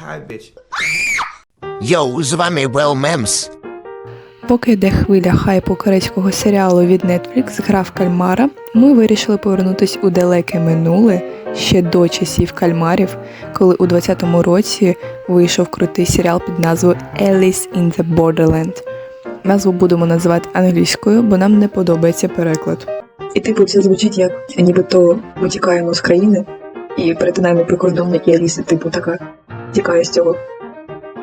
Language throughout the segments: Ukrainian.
Hi, bitch. Йоу, з вами Well Mems. Поки йде хвиля хайпу корейського серіалу від Netflix Гра в кальмара, ми вирішили повернутись у далеке минуле ще до часів кальмарів, коли у 20-му році вийшов крутий серіал під назвою Alice in the Borderland. Назву будемо називати англійською, бо нам не подобається переклад. І типу це звучить як нібито ми тікаємо з країни і перетинаємо прикордонник і Аліса, типу, така тікає з цього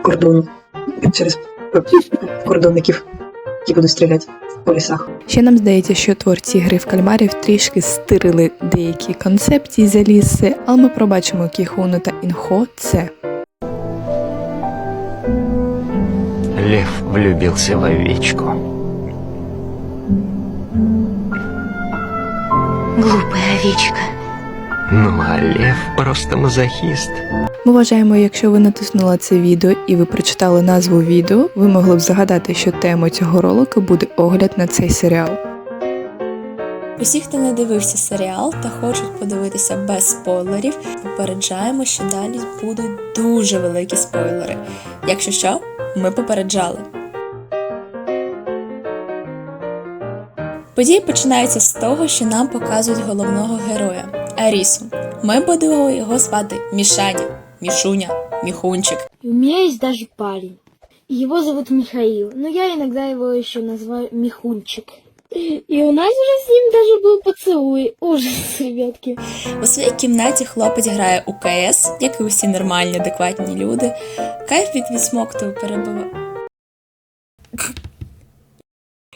кордону через кордонників, які будуть стріляти по лісах. Ще нам здається, що творці гри в кальмарів трішки стирили деякі концепції з Аліси, але ми пробачимо Кіхуну та Інхо це. Лев влюбился в овечку. Глупая овечка. Ну а лев просто мазохист. Ми вважаємо, якщо ви натиснули це відео і ви прочитали назву відео, ви могли б загадати, що темою цього ролику буде огляд на цей серіал. Усі, хто не дивився серіал та хочуть подивитися без спойлерів, попереджаємо, що далі будуть дуже великі спойлери. Якщо що, ми попереджали. Події починаються з того, що нам показують головного героя Арісу. Ми будемо його звати Мішаня, Мішуня, Міхунчик. У меня есть даже парень. Его зовут Михаил, но я иногда его еще называю Михунчик. И у нас уже с ним даже был поцелуй. Ужас, ребятки. У своїй кімнаті хлопець грає у КС, як і усі нормальні, адекватні люди. Кайф від відсмокту перебуває.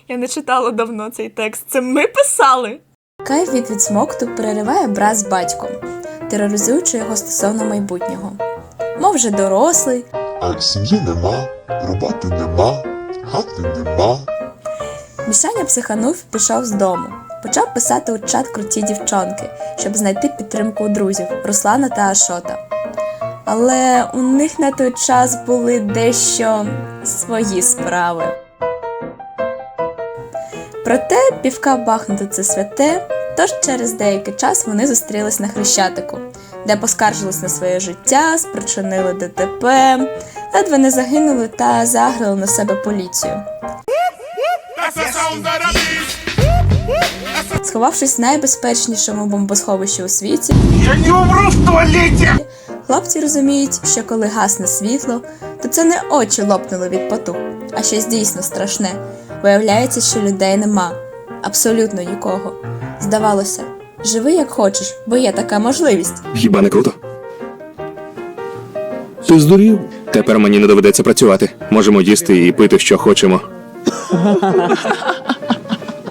Я не читала давно цей текст. Це ми писали. Кайф від відсмокту перериває брат з батьком, тероризуючи його стосовно майбутнього. Мов вже дорослий, А сім'ї нема, роботи нема, хати нема. Мішаня психанув і пішов з дому. Почав писати у чат круті дівчонки, щоб знайти підтримку у друзів Руслана та Ашота. Але у них на той час були дещо свої справи. Проте півка бахнути це святе, тож через деякий час вони зустрілись на Хрещатику, де поскаржились на своє життя, спричинили ДТП, ледве не загинули та заграли на себе поліцію. Сховавшись в найбезпечнішому бомбосховищі у світі, Я не умру в туалете! хлопці розуміють, що коли гасне світло, то це не очі лопнули від потух, а щось дійсно страшне. Виявляється, що людей нема, абсолютно нікого. Здавалося, живи як хочеш, бо є така можливість. Хіба не круто? Ти здурів? Тепер мені не доведеться працювати. Можемо їсти і пити, що хочемо.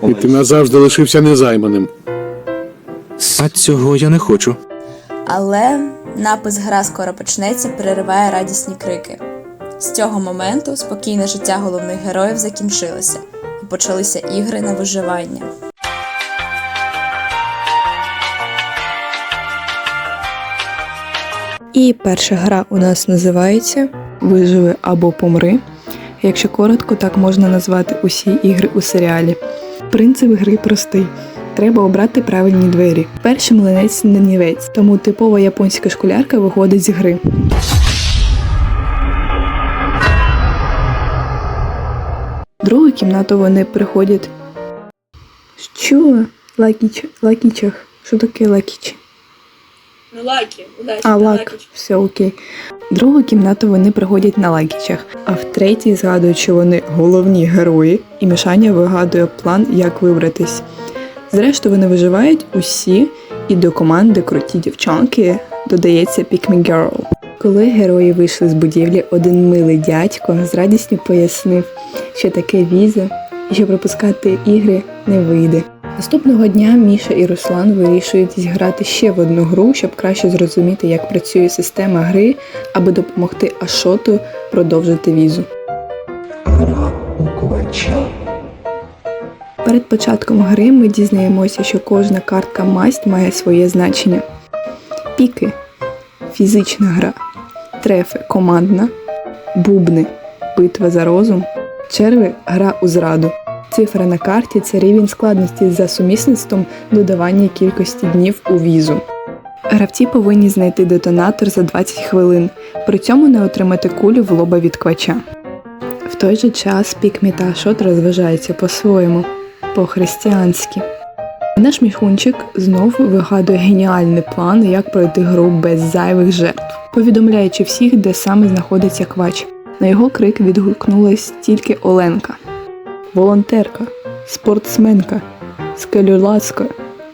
І ти назавжди лишився незайманим. А цього я не хочу. Але напис Гра скоро почнеться перериває радісні крики. З цього моменту спокійне життя головних героїв закінчилося, і почалися ігри на виживання. І перша гра у нас називається Виживи або помри. Якщо коротко, так можна назвати усі ігри у серіалі. Принцип гри простий. Треба обрати правильні двері. Перший млинець не нівець, тому типова японська школярка виходить з гри. Другу кімнату вони приходять. Що? Лакіч... Лакічах. Що таке лакіч? Ну, лаки, удачі, А, лак, все окей. Другу кімнату вони приходять на лакічах, а в третій згадують, що вони головні герої, і Мішаня вигадує план, як вибратись. Зрештою, вони виживають усі, і до команди круті дівчонки додається Pick Me Girl. Коли герої вийшли з будівлі, один милий дядько з радістю пояснив, що таке віза, і що пропускати ігри не вийде. Наступного дня Міша і Руслан вирішують зіграти ще в одну гру, щоб краще зрозуміти, як працює система гри, аби допомогти Ашоту продовжити візу. Перед початком гри ми дізнаємося, що кожна картка масть має своє значення. Піки фізична гра, трефи командна, бубни битва за розум, черви гра у зраду. Цифра на карті це рівень складності за сумісництвом додавання кількості днів у візу. Гравці повинні знайти детонатор за 20 хвилин, при цьому не отримати кулю в лоба від квача. В той же час Пікмі та Ашот розважаються по-своєму, по-християнськи. Наш міхунчик знов вигадує геніальний план, як пройти гру без зайвих жертв, повідомляючи всіх, де саме знаходиться квач. На його крик відгукнулась тільки Оленка. Волонтерка, спортсменка, скелюлацька,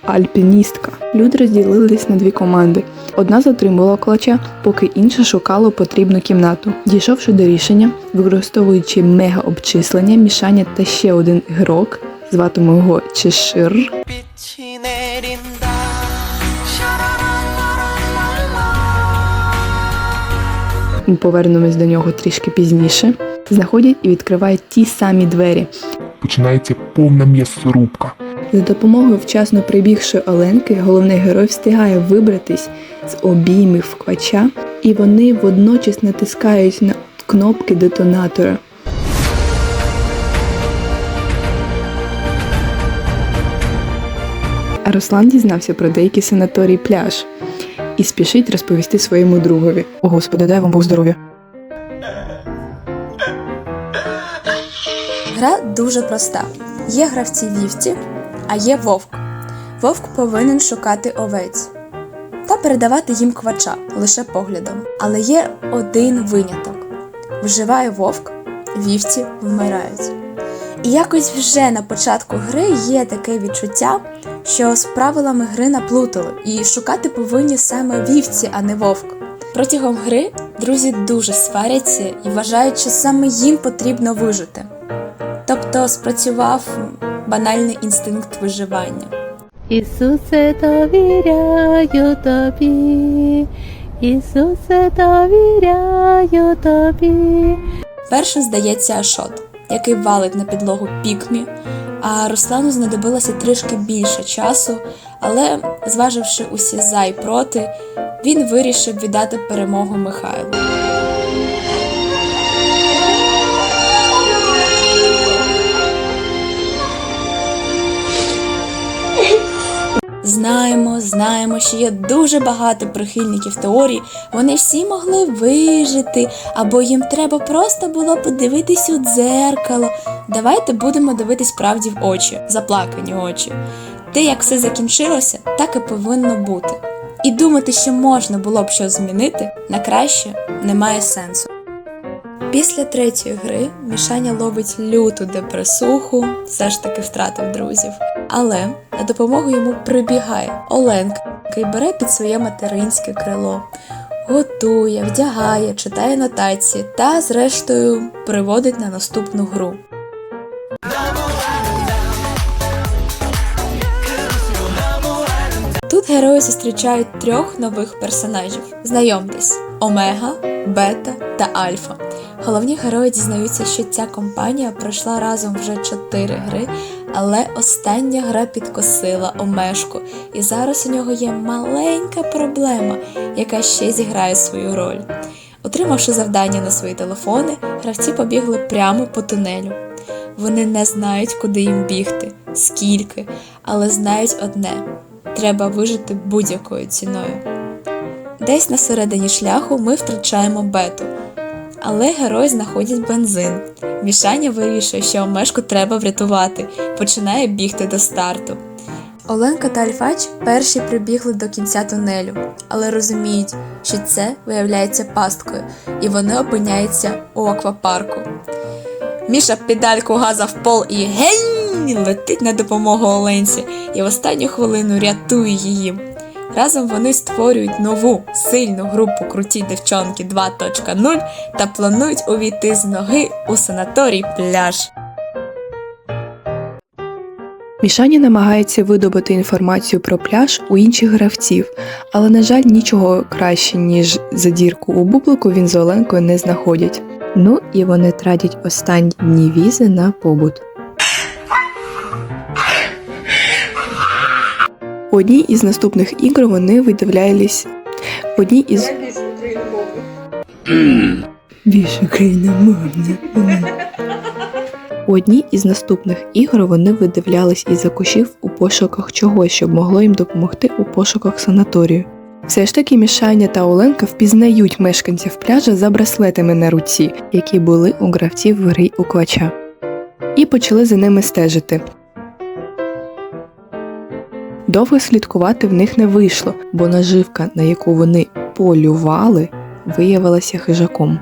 альпіністка. Люди розділились на дві команди. Одна затримувала клача, поки інша шукала потрібну кімнату. Дійшовши до рішення, використовуючи мега-обчислення, мішання та ще один ігрок, зватимемо його Чешир, ми повернемось до нього трішки пізніше, знаходять і відкривають ті самі двері. Починається повна м'ясорубка. За допомогою вчасно прибігшої Оленки головний герой встигає вибратись з обіймів квача, і вони водночас натискають на кнопки детонатора. А Руслан дізнався про деякий санаторій пляж і спішить розповісти своєму другові. О, господи, дай вам Бог здоров'я. Гра дуже проста. Є гравці вівці, а є вовк. Вовк повинен шукати овець та передавати їм квача лише поглядом. Але є один виняток: вживає вовк, вівці вмирають. І якось вже на початку гри є таке відчуття, що з правилами гри наплутали, і шукати повинні саме вівці, а не вовк. Протягом гри друзі дуже сваряться і вважають, що саме їм потрібно вижити. Тобто спрацював банальний інстинкт виживання. Ісусе, довіряю тобі, Ісусе, довіряю тобі. Першим здається Ашот, який валить на підлогу пікмі, а Руслану знадобилося трішки більше часу, але, зваживши усі за і проти, він вирішив віддати перемогу Михайлу. Знаємо, знаємо, що є дуже багато прихильників теорії. Вони всі могли вижити, або їм треба просто було подивитись у дзеркало. Давайте будемо дивитись правді в очі, заплакані очі. Те, як все закінчилося, так і повинно бути. І думати, що можна було б щось змінити, на краще немає сенсу. Після третьої гри Мішаня ловить люту депресуху, все ж таки втратив друзів. Але на допомогу йому прибігає Оленка, який бере під своє материнське крило, готує, вдягає, читає нотації та, зрештою, приводить на наступну гру. Тут герої зустрічають трьох нових персонажів. Знайомтесь: Омега, Бета та Альфа. Головні герої дізнаються, що ця компанія пройшла разом вже чотири гри, але остання гра підкосила Омешку, і зараз у нього є маленька проблема, яка ще зіграє свою роль. Отримавши завдання на свої телефони, гравці побігли прямо по тунелю. Вони не знають, куди їм бігти, скільки, але знають одне треба вижити будь-якою ціною. Десь на середині шляху ми втрачаємо бету, але герої знаходять бензин. Мішаня вирішує, що омешку треба врятувати, починає бігти до старту. Оленка та Альфач перші прибігли до кінця тунелю, але розуміють, що це виявляється пасткою, і вони опиняються у аквапарку. Міша педальку газа в пол і гень летить на допомогу Оленці і в останню хвилину рятує її. Разом вони створюють нову сильну групу круті дівчонки 2.0 та планують увійти з ноги у санаторій пляж. Мішаня намагається видобути інформацію про пляж у інших гравців, але, на жаль, нічого краще, ніж задірку у бублику він з Оленкою не знаходять. Ну і вони тратять останні дні візи на побут. У одній із наступних ігор вони видивлялись в одній із більше україномовна. У одній із наступних ігор вони видивлялись із-за кущів у пошуках чогось, щоб могло їм допомогти у пошуках санаторію. Все ж таки Мішаня та Оленка впізнають мешканців пляжа за браслетами на руці, які були у гравців в грі у квача. І почали за ними стежити. Довго слідкувати в них не вийшло, бо наживка, на яку вони полювали, виявилася хижаком.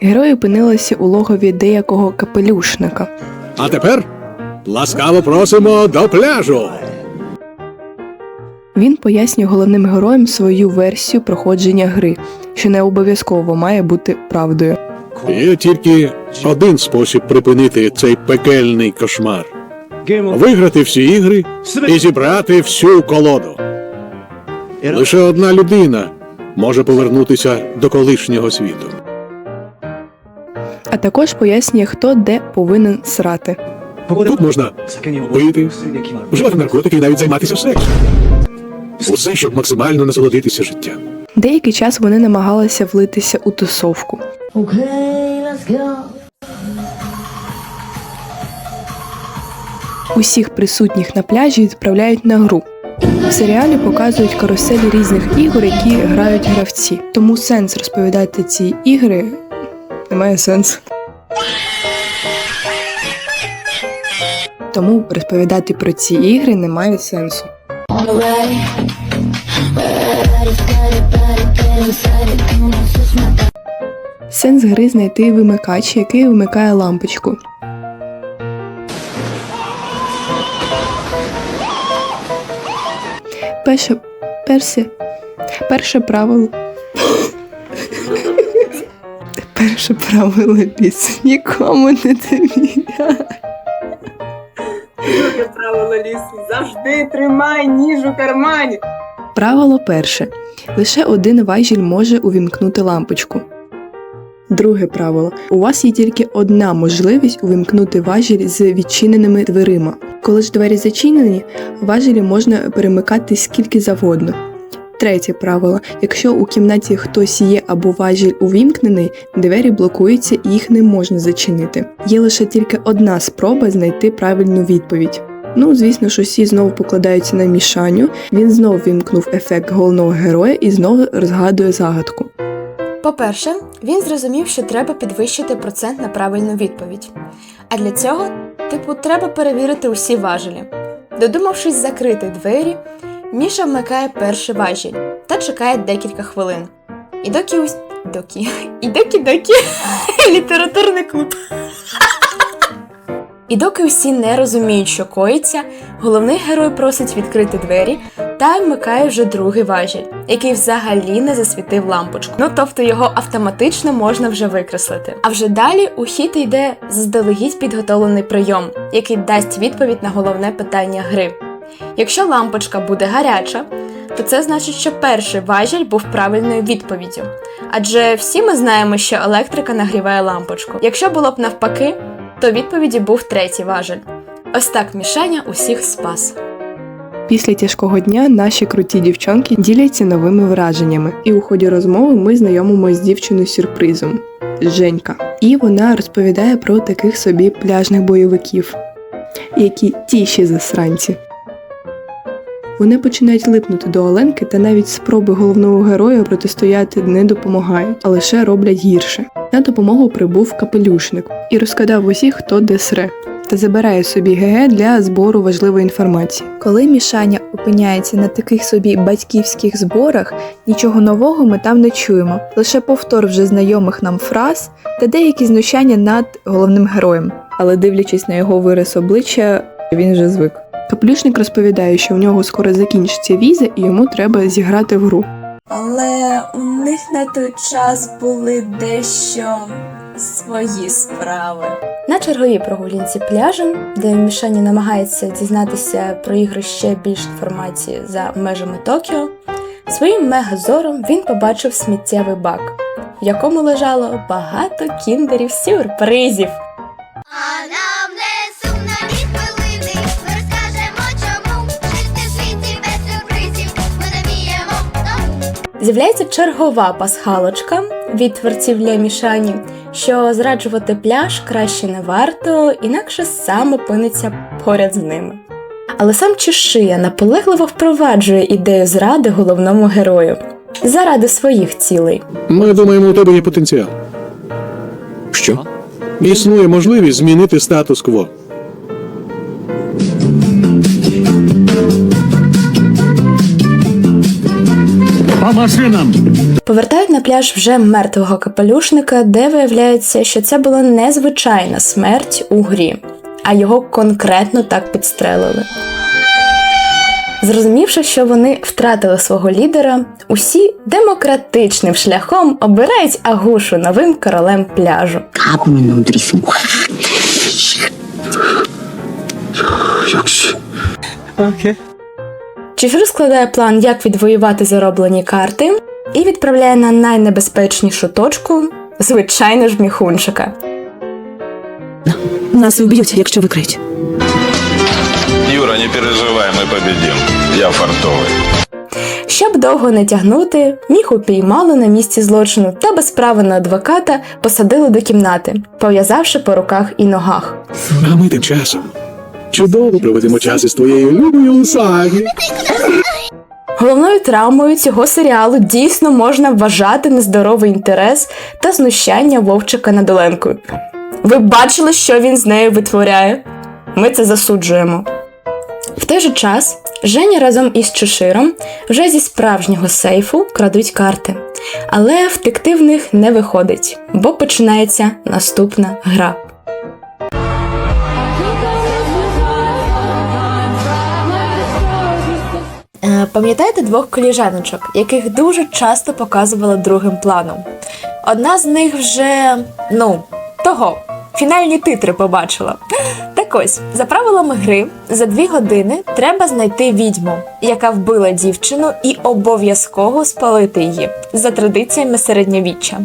Герої опинилися у логові деякого капелюшника. А тепер ласкаво просимо до пляжу. Він пояснює головним героям свою версію проходження гри, що не обов'язково має бути правдою. Є тільки один спосіб припинити цей пекельний кошмар: виграти всі ігри і зібрати всю колоду. Лише одна людина може повернутися до колишнього світу. А також пояснює, хто де повинен срати. Тут можна пити, вживати наркотики і навіть займатися сексом. Усе, щоб максимально насолодитися життям. Деякий час вони намагалися влитися у тусовку. Усіх присутніх на пляжі відправляють на гру. В серіалі показують каруселі різних ігор, які грають гравці. Тому сенс розповідати ці ігри немає сенсу. Тому розповідати про ці ігри немає сенсу. Сенс гри знайти вимикач, який вимикає лампочку. Перше, перше, перше правило. Перше правило лісу. Нікому не довіряй. Друге правило лісу. Завжди тримай ніж у кармані. Правило перше. Лише один важіль може увімкнути лампочку. Друге правило. У вас є тільки одна можливість увімкнути важіль з відчиненими дверима. Коли ж двері зачинені, важелі можна перемикати скільки завгодно. Третє правило. Якщо у кімнаті хтось є або важіль увімкнений, двері блокуються і їх не можна зачинити. Є лише тільки одна спроба знайти правильну відповідь. Ну, звісно ж, усі знову покладаються на мішаню. Він знову вімкнув ефект головного героя і знову розгадує загадку. По-перше, він зрозумів, що треба підвищити процент на правильну відповідь. А для цього, типу, треба перевірити усі важелі. Додумавшись закрити двері, Міша вмикає перший важіль та чекає декілька хвилин. І доки усь доки. І доки доки. Літературний клуб. І доки усі не розуміють, що коїться, головний герой просить відкрити двері та вмикає вже другий важіль, який взагалі не засвітив лампочку. Ну тобто його автоматично можна вже викреслити. А вже далі у хід йде заздалегідь підготовлений прийом, який дасть відповідь на головне питання гри. Якщо лампочка буде гаряча, то це значить, що перший важіль був правильною відповіддю. Адже всі ми знаємо, що електрика нагріває лампочку. Якщо було б навпаки, то відповіді був третій важель. Ось так мішання усіх спас. Після тяжкого дня наші круті дівчонки діляться новими враженнями, і у ході розмови ми знайомимося з дівчиною сюрпризом Женька. І вона розповідає про таких собі пляжних бойовиків, які ті ще засранці. Вони починають липнути до Оленки, та навіть спроби головного героя протистояти не допомагають, а лише роблять гірше. На допомогу прибув капелюшник і розказав усіх, хто де сре, та забирає собі ГГ для збору важливої інформації. Коли Мішаня опиняється на таких собі батьківських зборах, нічого нового ми там не чуємо, лише повтор вже знайомих нам фраз та деякі знущання над головним героєм. Але дивлячись на його вираз обличчя, він вже звик. Каплюшник розповідає, що в нього скоро закінчиться віза і йому треба зіграти в гру. Але у них на той час були дещо свої справи. На черговій прогулянці пляжем, де Мішані намагається дізнатися про ігри ще більш інформації за межами Токіо, своїм мегазором він побачив сміттєвий бак, в якому лежало багато кіндерів сюрпризів. З'являється чергова пасхалочка від творців Ля Мішані, що зраджувати пляж краще не варто, інакше сам опиниться поряд з ними. Але сам Чешия наполегливо впроваджує ідею зради головному герою заради своїх цілей. Ми думаємо, у тебе є потенціал. Що? Існує можливість змінити статус-кво. По машинам! Повертають на пляж вже мертвого капелюшника, де виявляється, що це була незвичайна смерть у грі, а його конкретно так підстрелили. Зрозумівши, що вони втратили свого лідера, усі демократичним шляхом обирають Агушу новим королем пляжу. Чефір складає план, як відвоювати зароблені карти, і відправляє на найнебезпечнішу точку, звичайно ж, міхунчика. Нас вб'ють, якщо викриють. Юра, не переживай, ми победим. Я фартовий. Щоб довго не тягнути, міху піймали на місці злочину та без права на адвоката посадили до кімнати, пов'язавши по руках і ногах. А ми тим часом чудово проведемо час із твоєю любою Усагі. Головною травмою цього серіалу дійсно можна вважати нездоровий інтерес та знущання Вовчика над Оленкою. Ви бачили, що він з нею витворяє? Ми це засуджуємо. В той же час Женя разом із Чеширом вже зі справжнього сейфу крадуть карти, але втекти в них не виходить, бо починається наступна гра. Пам'ятаєте двох коліжаночок, яких дуже часто показували другим планом? Одна з них вже, ну, того, фінальні титри побачила. Так ось, за правилами гри, за дві години треба знайти відьму, яка вбила дівчину, і обов'язково спалити її за традиціями середньовіччя.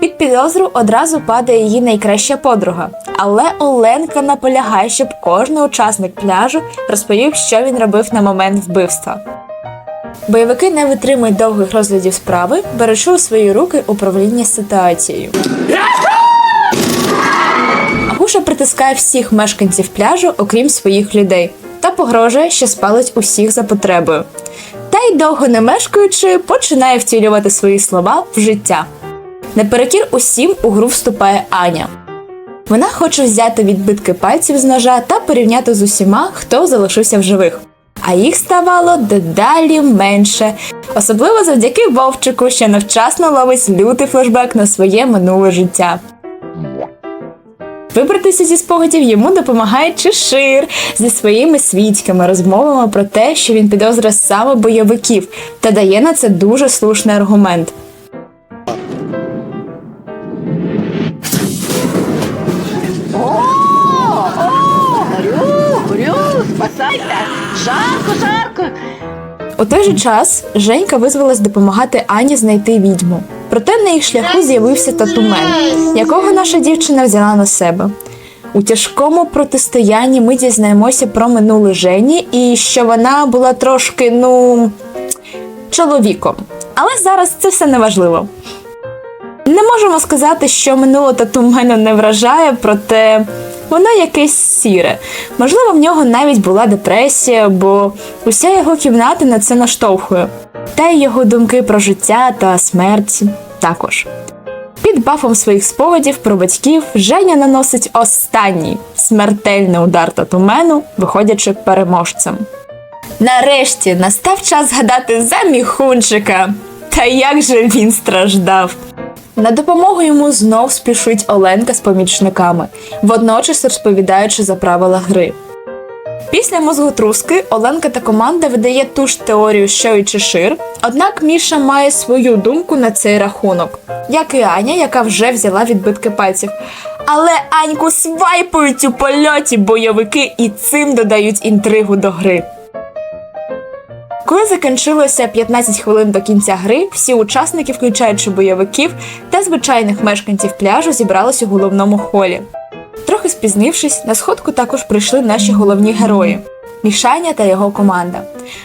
Під підозру одразу падає її найкраща подруга, але Оленка наполягає, щоб кожен учасник пляжу розповів, що він робив на момент вбивства. Бойовики не витримують довгих розглядів справи, беручи у свої руки управління ситуацією. Агуша притискає всіх мешканців пляжу, окрім своїх людей, та погрожує, що спалить усіх за потребою. Та й довго не мешкаючи, починає втілювати свої слова в життя. Наперекір усім у гру вступає Аня. Вона хоче взяти відбитки пальців з ножа та порівняти з усіма, хто залишився в живих. А їх ставало дедалі менше, особливо завдяки Вовчику, що невчасно ловить лютий флешбек на своє минуле життя. Вибратися зі спогадів йому допомагає Чешир зі своїми свідками, розмовами про те, що він підозрює саме бойовиків, та дає на це дуже слушний аргумент. У той же час Женька визвалась допомагати Ані знайти відьму. Проте на їх шляху з'явився татумен, якого наша дівчина взяла на себе. У тяжкому протистоянні ми дізнаємося про минуле Жені і що вона була трошки, ну, чоловіком. Але зараз це все не важливо. Не можемо сказати, що минуле тату мене не вражає, проте воно якесь сіре. Можливо, в нього навіть була депресія, бо уся його кімната на це наштовхує. Та й його думки про життя та смерть також. Під бафом своїх спогадів про батьків Женя наносить останній смертельний удар татумену, виходячи переможцем. Нарешті настав час згадати за міхунчика. Та як же він страждав. На допомогу йому знов спішить Оленка з помічниками, водночас розповідаючи за правила гри. Після мозготруски Оленка та команда видає ту ж теорію, що й Чешир, однак Міша має свою думку на цей рахунок, як і Аня, яка вже взяла відбитки пальців. Але Аньку свайпують у польоті бойовики і цим додають інтригу до гри. Коли закінчилося 15 хвилин до кінця гри, всі учасники, включаючи бойовиків та звичайних мешканців пляжу, зібрались у головному холі. Трохи спізнившись, на сходку також прийшли наші головні герої Мішаня та його команда.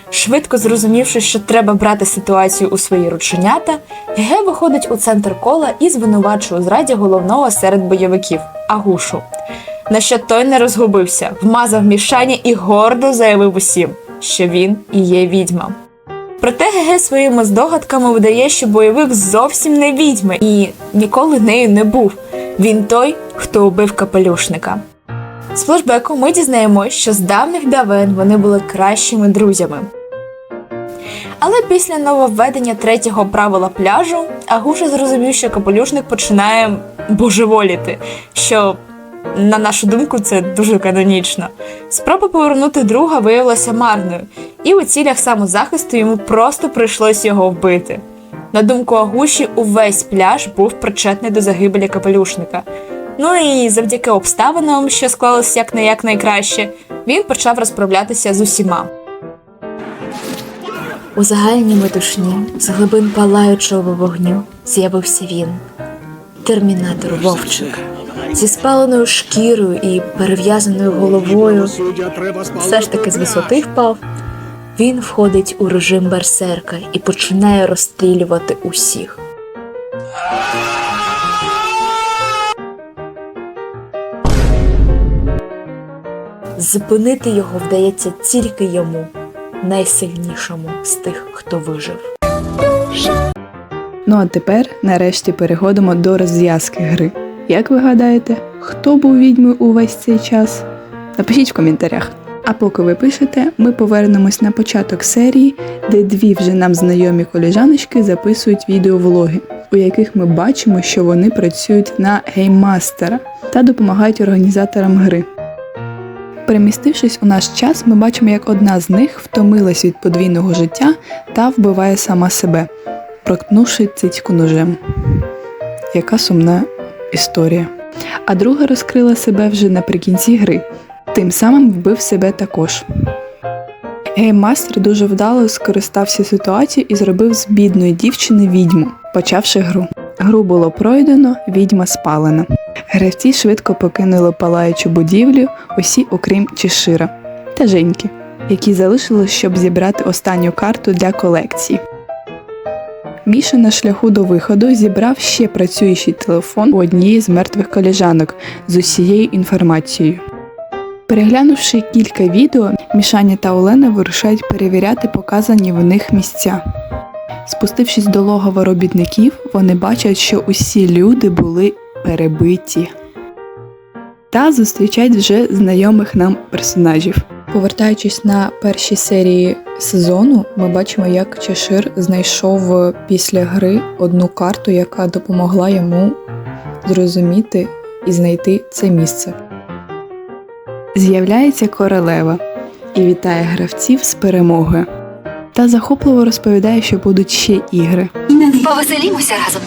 Швидко зрозумівши, що треба брати ситуацію у свої рученята, Ге виходить у центр кола і звинувачує у зраді головного серед бойовиків Агушу. на що той не розгубився, вмазав мішані і гордо заявив усім, що він і є відьма. Проте ГГ своїми здогадками видає, що бойовик зовсім не відьма і ніколи нею не був. Він той, хто убив капелюшника. З флешбеку ми дізнаємось, що з давніх давен вони були кращими друзями. Але після нововведення третього правила пляжу Агуша зрозумів, що капелюшник починає божеволіти, що, на нашу думку, це дуже канонічно. Спроба повернути друга виявилася марною, і у цілях самозахисту йому просто прийшлось його вбити. На думку Агуші, увесь пляж був причетний до загибелі капелюшника. Ну і завдяки обставинам, що склалися як не як найкраще, він почав розправлятися з усіма. У загальній метушні з глибин палаючого вогню з'явився він, термінатор Вовчик, зі спаленою шкірою і перев'язаною головою. Все ж таки з висоти впав. Він входить у режим берсерка і починає розстрілювати усіх. Зупинити його вдається тільки йому, найсильнішому з тих, хто вижив. Ну а тепер нарешті переходимо до розв'язки гри. Як ви гадаєте, хто був відьмою увесь цей час? Напишіть в коментарях. А поки ви пишете, ми повернемось на початок серії, де дві вже нам знайомі коліжаночки записують відеовлоги, у яких ми бачимо, що вони працюють на гейммастера та допомагають організаторам гри. Перемістившись у наш час, ми бачимо, як одна з них втомилась від подвійного життя та вбиває сама себе, проткнувши цицьку ножем. Яка сумна історія. А друга розкрила себе вже наприкінці гри, тим самим вбив себе також. Гейммастер дуже вдало скористався ситуацією і зробив з бідної дівчини відьму, почавши гру. Гру було пройдено, відьма спалена. Гравці швидко покинули палаючу будівлю, усі окрім Чешира та Женьки, які залишились, щоб зібрати останню карту для колекції. Міша на шляху до виходу зібрав ще працюючий телефон у однієї з мертвих коліжанок з усією інформацією. Переглянувши кілька відео, Мішаня та Олена вирушають перевіряти показані в них місця. Спустившись до логова робітників, вони бачать, що усі люди були перебиті. Та зустрічають вже знайомих нам персонажів. Повертаючись на перші серії сезону, ми бачимо, як Чешир знайшов після гри одну карту, яка допомогла йому зрозуміти і знайти це місце. З'являється королева і вітає гравців з перемогою. Та захопливо розповідає, що будуть ще ігри. Повеселімося разом.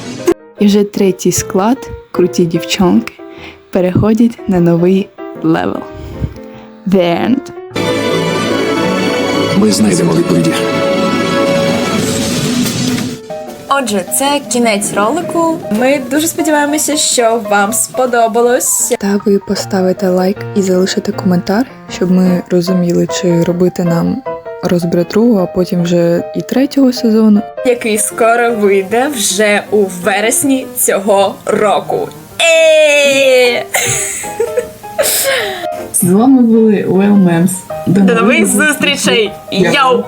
І вже третій склад, круті дівчонки, переходять на новий левел. The End. Ми знайдемо відповіді. Отже, це кінець ролику. Ми дуже сподіваємося, що вам сподобалось. Та ви поставите лайк і залишите коментар, щоб ми розуміли, чи робити нам розбір другого, а потім вже і третього сезону. який скоро вийде вже у вересні цього року. Е! З вами були Well Mems. До нових зустрічей! Йоу!